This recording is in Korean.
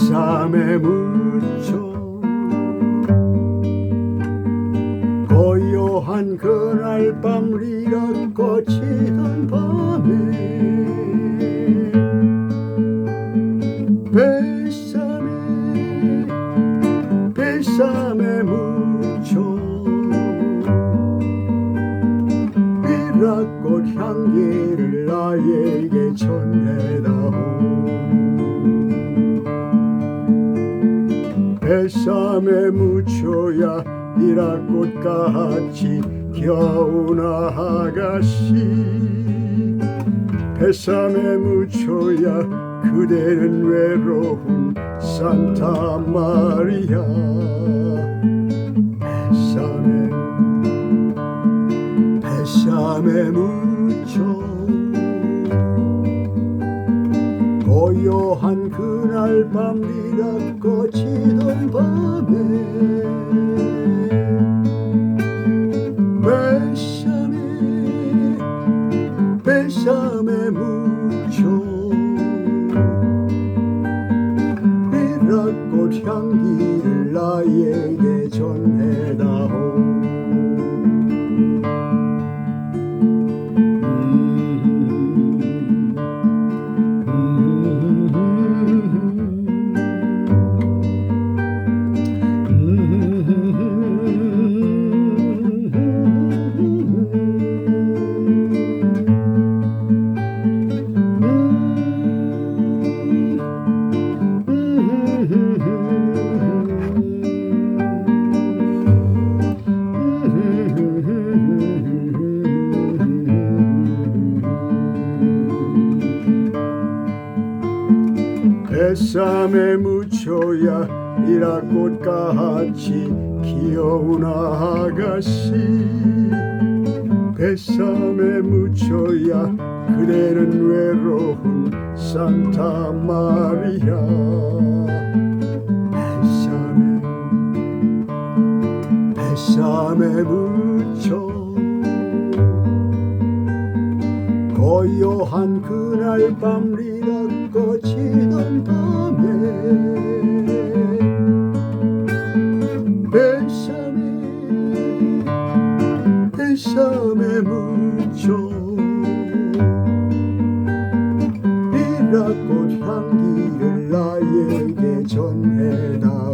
뱃삼에 묻혀 고요한 그날 밤 리가 꺼지던 밤에 뱃삼에 뱃삼에 묻혀 미라꽃 향기를 나에게 전해다오 뱃삼에 묻혀야 미라꽃같이 겨운 아가씨. 뱃삼에 묻혀야 그대는 외로운 산타 마리아. 뱃삼에 뱃삼에 묻 고요한 그날 밤 비가 꺼지던 밤에 뱃삼에 뱃삼에 묻혀 미라꽃 향기를 나에 뱃삼에 묻혀야 미라꽃같이 귀여운 아가씨. 뱃삼에 묻혀야 그대는 외로운 산타 마리아. 뱃삼에 뱃삼에 묻혀 고요한 그날 밤 리락 꺼지던 밤에 베샴에 베샴에 묻혀 리락꽃 향기를 나에게 전해다오.